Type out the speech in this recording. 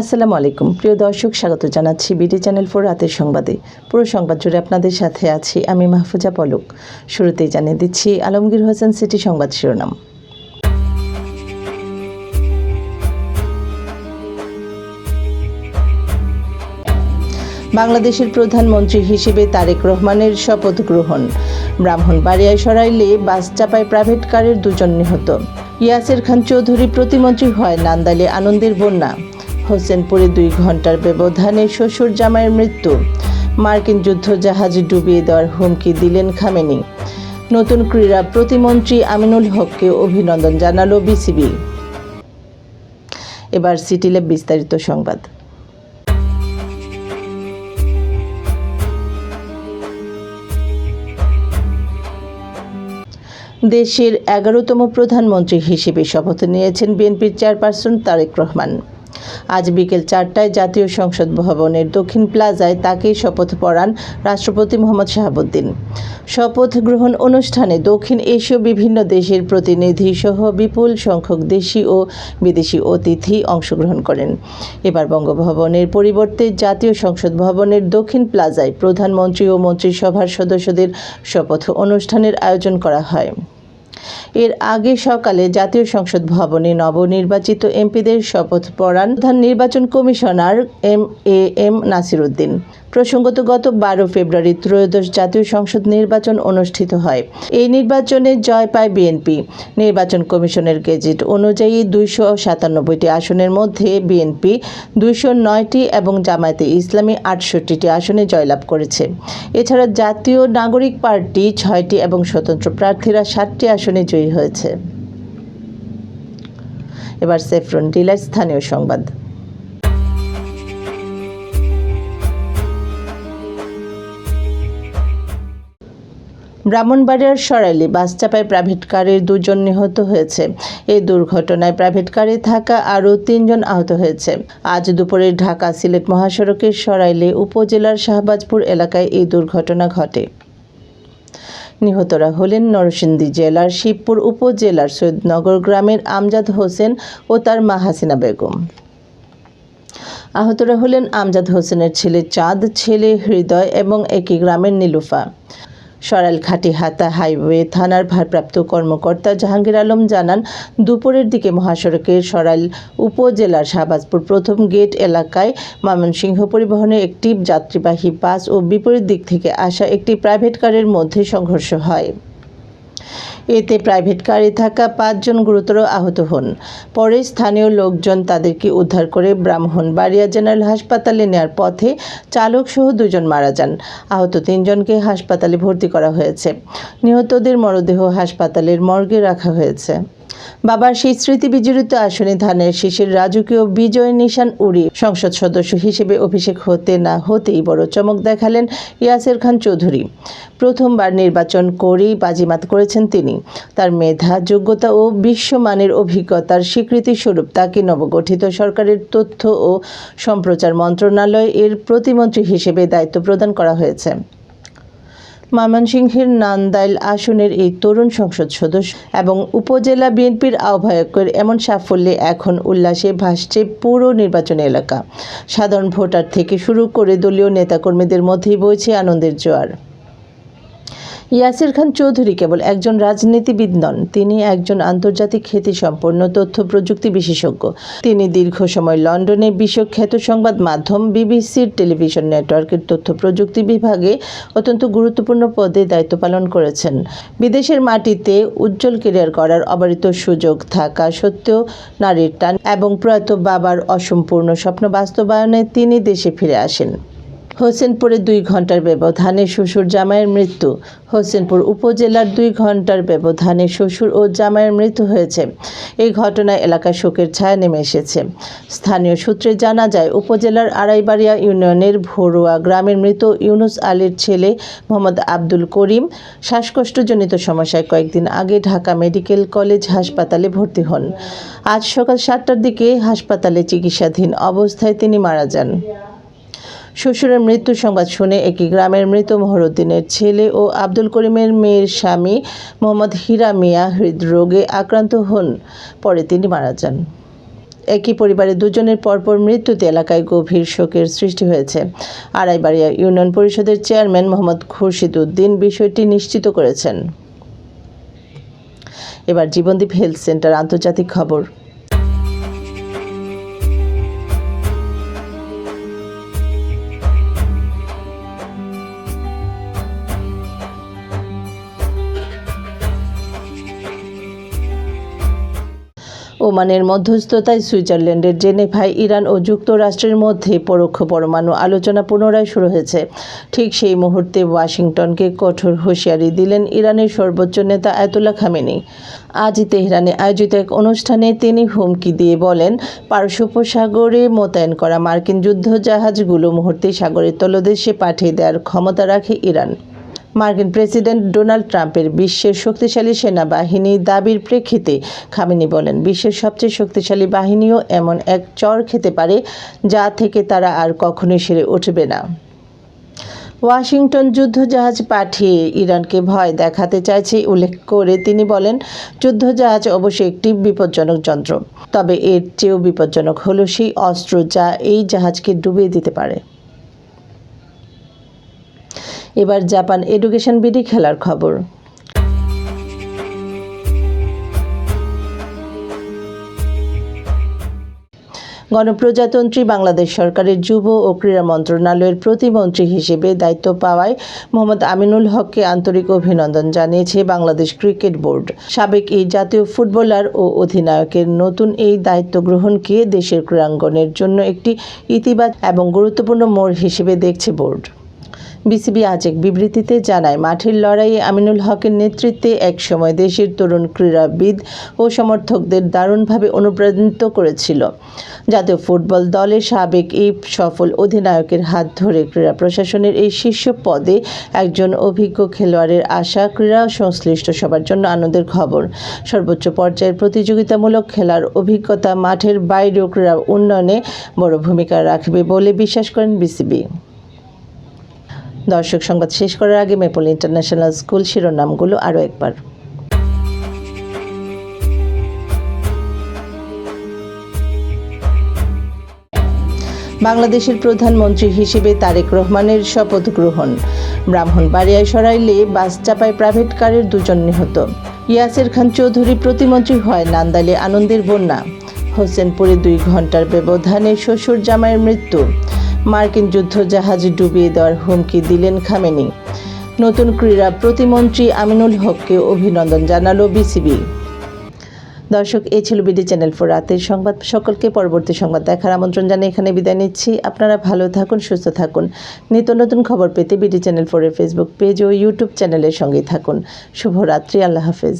আসসালামু আলাইকুম। প্রিয় দর্শক, স্বাগত জানাচ্ছি বিডি চ্যানেল ফোর রাতের সংবাদে। পুরো সংবাদ জুড়ে আপনাদের সাথে আছি আমি মাহফুজা পলক। শুরুতেই জানিয়ে দিচ্ছি আলমগীর হোসেন সিটি সংবাদ শিরোনাম। বাংলাদেশের প্রধানমন্ত্রী হিসেবে তারেক রহমানের শপথ গ্রহণ। ব্রাহ্মণবাড়িয়ায় সরাইলে বাস চাপায় প্রাইভেট কারের দুজন নিহত। ইয়াসের খান চৌধুরী প্রতিমন্ত্রী হয় নান্দালে আনন্দের বন্যা। হোসেনপুরে দুই ঘণ্টার ব্যবধানে শ্বশুর জামাইয়ের মৃত্যু। মার্কিন যুদ্ধ জাহাজ ডুবিয়ে দেওয়ার হুমকি দিলেন খামেনি। নতুন ক্রীড়া প্রতিমন্ত্রী আমিনুল হককে অভিনন্দন জানালো বিসিবি। এবার সিটিলে বিস্তারিত সংবাদ। দেশের এগারোতম প্রধানমন্ত্রী হিসেবে শপথ নিয়েছেন বিএনপির চেয়ারপারসন তারেক রহমান। আজ বিকেল চারটায় জাতীয় সংসদ ভবনের দক্ষিণ প্লাজায় তাকে শপথ পড়ান রাষ্ট্রপতি মোহাম্মদ শাহাবুদ্দিন। শপথ গ্রহণ অনুষ্ঠানে দক্ষিণ এশীয় বিভিন্ন দেশের প্রতিনিধি সহ বিপুল সংখ্যক দেশি ও বিদেশি অতিথি অংশগ্রহণ করেন। এবার বঙ্গভবনের পরিবর্তে জাতীয় সংসদ ভবনের দক্ষিণ প্লাজায় প্রধানমন্ত্রী ও মন্ত্রিসভার সদস্যদের শপথ অনুষ্ঠানের আয়োজন করা হয়। এর আগে সকালে জাতীয় সংসদ ভবনে নবনির্বাচিত এমপিদের শপথ পড়ান প্রধান নির্বাচন commissioner M A M Nasir Uddin প্রসঙ্গত, গত বারো ফেব্রুয়ারি ত্রয়োদশ জাতীয় সংসদ নির্বাচন অনুষ্ঠিত হয়। এই নির্বাচনে জয় পায় বিএনপি। নির্বাচন কমিশনের গেজেট অনুযায়ী দুইশো সাতানব্বইটি আসনের মধ্যে বিএনপি দুইশো নয়টি এবং জামায়াতে ইসলামী আটষট্টিটি আসনে জয়লাভ করেছে। এছাড়া জাতীয় নাগরিক পার্টি ছয়টি এবং স্বতন্ত্র প্রার্থীরা সাতটি আসনে জয়ী হয়েছে। এবার সেফরন ডিলার স্থানীয় সংবাদ। ব্রাহ্মণবাড়িয়ার সরাইলে বাস চাপায় প্রাইভেট কারের দুজন নিহত হয়েছে। এই দুর্ঘটনায় প্রাইভেট কারে থাকা আরও তিনজন আহত হয়েছে। আজ দুপুরে ঢাকা সিলেট মহাসড়কের সরাইলে উপজেলার শাহবাজপুর এলাকায় এই দুর্ঘটনা ঘটে। নিহতরা হলেন নরসিংদী জেলার শিবপুর উপজেলার সৈয়দনগর গ্রামের আমজাদ হোসেন ও তার মা হাসিনা বেগম। আহতরা হলেন আমজাদ হোসেনের ছেলে চাঁদ, ছেলে হৃদয় এবং একই গ্রামের নীলুফা। সরাইল হাতা হাইওয়ে থানার ভারপ্রাপ্ত কর্মকর্তা জাহাঙ্গীর আলম জানান, দুপুরের দিকে মহাসড়কের সরাইল উপজেলার শাহবাজপুর প্রথম গেট এলাকায় ময়মনসিংহ পরিবহনে একটি যাত্রীবাহী বাস ও বিপরীত দিক থেকে আসা একটি প্রাইভেট কারের মধ্যে সংঘর্ষ হয়। এতে প্রাইভেট কারে থাকা পাঁচজন গুরুতর আহত হন। পরে স্থানীয় লোকজন তাদেরকে উদ্ধার করে ব্রাহ্মণবাড়িয়া জেনারেল হাসপাতালে নেয়ার পথে চালক সহ দুজন মারা যান। আহত তিনজনকে হাসপাতালে ভর্তি করা হয়েছে। নিহতদের মরদেহ হাসপাতালের মর্গে রাখা হয়েছে। বাবার সেই স্মৃতি বিজড়িত আসনে ধানের শীষের রাজকীয় বিজয় নিশান উড়ি। সংসদ সদস্য হিসেবে অভিষেক হতে না হতেই বড় চমক দেখালেন ইয়াসের খান চৌধুরী। প্রথমবার নির্বাচন করেই বাজিমাত করেছেন তিনি। তার মেধা, যোগ্যতা ও বিশ্বমানের অভিজ্ঞতার স্বীকৃতি স্বরূপ তাকে নবগঠিত সরকারের তথ্য ও সম্প্রচার মন্ত্রণালয় এর প্রতিমন্ত্রী হিসেবে দায়িত্ব প্রদান করা হয়েছে। ময়মনসিংহের নান্দাইল আসনের এই তরুণ সংসদ সদস্য এবং উপজেলা বিএনপির আহ্বায়কের এমন সাফল্যে এখন উল্লাসে ভাসছে পুরো নির্বাচন এলাকা। সাধারণ ভোটার থেকে শুরু করে দলীয় নেতাকর্মীদের মধ্যেই বইছে আনন্দের জোয়ার। ইয়াসির খান চৌধুরী কেবল একজন রাজনীতিবিদ নন, তিনি একজন আন্তর্জাতিক খ্যাতিসম্পন্ন তথ্য প্রযুক্তি বিশেষজ্ঞ। তিনি দীর্ঘ সময় লন্ডনে বিশ্বখ্যাত সংবাদ মাধ্যম বিবিসির টেলিভিশন নেটওয়ার্কের তথ্য প্রযুক্তি বিভাগে অত্যন্ত গুরুত্বপূর্ণ পদে দায়িত্ব পালন করেছেন। বিদেশের মাটিতে উজ্জ্বল কেরিয়ার করার অবারিত সুযোগ থাকা সত্ত্বেও নারীর টান এবং প্রয়াত বাবার অসম্পূর্ণ স্বপ্ন বাস্তবায়নে তিনি দেশে ফিরে আসেন। হোসেনপুরে দুই ঘণ্টার ব্যবধানে শ্বশুর জামাইয়ের মৃত্যু। হোসেনপুর উপজেলার দুই ঘণ্টার ব্যবধানে শ্বশুর ও জামাইয়ের মৃত্যু হয়েছে। এই ঘটনায় এলাকায় শোকের ছায়া নেমে এসেছে। স্থানীয় সূত্রে জানা যায়, উপজেলার আড়াইবাড়িয়া ইউনিয়নের ভোরুয়া গ্রামের মৃত ইউনুস আলীর ছেলে মোহাম্মদ আব্দুল করিম শ্বাসকষ্টজনিত সমস্যায় কয়েকদিন আগে ঢাকা মেডিকেল কলেজ হাসপাতালে ভর্তি হন। আজ সকাল সাতটার দিকে হাসপাতালে চিকিৎসাধীন অবস্থায় তিনি মারা যান। শ্বশুরের মৃত্যু সংবাদ শুনে একই গ্রামের মৃত মহরুদ্দিনের ছেলে ও আব্দুল করিমের মেয়ের স্বামী মোহাম্মদ হীরা মিয়া হৃদরোগে আক্রান্ত হন। পরে তিনি মারা যান। একই পরিবারের দুজনের পরপর মৃত্যুতে এলাকায় গভীর শোকের সৃষ্টি হয়েছে। আড়াইবাড়িয়া ইউনিয়ন পরিষদের চেয়ারম্যান মোহাম্মদ খুরশিদ উদ্দিন বিষয়টি নিশ্চিত করেছেন। এবার জীবনদীপ হেলথ সেন্টার আন্তর্জাতিক খবর। ওমানের মধ্যস্থতায় সুইজারল্যান্ডের জেনেভায় ইরান ও যুক্তরাষ্ট্রের মধ্যে পরোক্ষ পরমাণু আলোচনা পুনরায় শুরু হয়েছে। ঠিক সেই মুহূর্তে ওয়াশিংটনকে কঠোর হুঁশিয়ারি দিলেন ইরানের সর্বোচ্চ নেতা আয়তুল্লাহ খামেনি। আজ তেহরানে আয়োজিত এক অনুষ্ঠানে তিনি হুমকি দিয়ে বলেন, পারস্য উপসাগরে মোতায়েন করা মার্কিন যুদ্ধজাহাজগুলো মুহূর্তে সাগরের তলদেশে পাঠিয়ে দেওয়ার ক্ষমতা রাখে ইরান। মার্কিন প্রেসিডেন্ট ডোনাল্ড ট্রাম্পের বিশ্বের শক্তিশালী সেনাবাহিনী দাবির প্রেক্ষিতে খামেনি বলেন, বিশ্বের সবচেয়ে শক্তিশালী বাহিনীও এমন এক চর খেতে পারে যা থেকে তারা আর কখনোই সেরে উঠবে না। ওয়াশিংটন যুদ্ধজাহাজ পাঠিয়ে ইরানকে ভয় দেখাতে চাইছে উল্লেখ করে তিনি বলেন, যুদ্ধজাহাজ অবশ্যই একটি বিপজ্জনক যন্ত্র, তবে এর চেয়েও বিপজ্জনক হলো সেই অস্ত্র যা এই জাহাজকে ডুবিয়ে দিতে পারে। এবার জাপান এডুকেশন বিডি খেলার খবর। গণপ্রজাতন্ত্রী বাংলাদেশ সরকারের যুব ও ক্রীড়া মন্ত্রণালয়ের প্রতিমন্ত্রী হিসেবে দায়িত্ব পাওয়ায় মোহাম্মদ আমিনুল হককে আন্তরিক অভিনন্দন জানিয়েছে বাংলাদেশ ক্রিকেট বোর্ড। সাবেক এই জাতীয় ফুটবলার ও অধিনায়কের নতুন এই দায়িত্ব গ্রহণকে দেশের ক্রীড়াঙ্গনের জন্য একটি ইতিবাচক এবং গুরুত্বপূর্ণ মোড় হিসেবে দেখছে বোর্ড। বিসিবি আজ এক বিবৃতিতে জানায়, মাঠের লড়াইয়ে আমিনুল হকের নেতৃত্বে একসময় দেশের তরুণ ক্রীড়াবিদ ও সমর্থকদের দারুণভাবে অনুপ্রাণিত করেছিল। জাতীয় ফুটবল দলের সাবেক এই সফল অধিনায়কের হাত ধরে ক্রীড়া প্রশাসনের এই শীর্ষ পদে একজন অভিজ্ঞ খেলোয়াড়ের আশা ক্রীড়া সংশ্লিষ্ট সবার জন্য আনন্দের খবর। সর্বোচ্চ পর্যায়ের প্রতিযোগিতামূলক খেলার অভিজ্ঞতা মাঠের বাইরেও ক্রীড়া উন্নয়নে বড় ভূমিকা রাখবে বলে বিশ্বাস করেন বিসিবি। দর্শক সংবাদ শেষ করার আগে মেপল ইন্টারন্যাশনাল স্কুল শিরোনামগুলো আরও একবার। বাংলাদেশের প্রধানমন্ত্রী হিসেবে তারেক রহমানের শপথ গ্রহণ। ব্রাহ্মণবাড়িয়ায় সরাইলে বাস চাপায় প্রাইভেট কারের দুজন নিহত। ইয়াসের খান চৌধুরী প্রতিমন্ত্রী হয় নান্দাইলে আনন্দের বন্যা। হোসেনপুরে দুই ঘণ্টার ব্যবধানে শ্বশুর জামাইয়ের মৃত্যু। মার্কিন যুদ্ধজাহাজ ডুবিয়ে দেওয়ার হুমকি দিলেন খামেনি। নতুন ক্রীড়া প্রতিমন্ত্রী আমিনুল হককে অভিনন্দন জানালো বিসিবি। দর্শক এই ছিল বিডি চ্যানেল ফোর রাতের সংবাদ। সকলকে পরবর্তী সংবাদ দেখার আমন্ত্রণ জানিয়ে এখানে বিদায় নিচ্ছি। আপনারা ভালো থাকুন, সুস্থ থাকুন। নিত্য নতুন খবর পেতে বিডি চ্যানেল ফোরের ফেসবুক পেজ ও ইউটিউব চ্যানেলের সঙ্গেই থাকুন। শুভরাত্রি, আল্লাহ হাফেজ।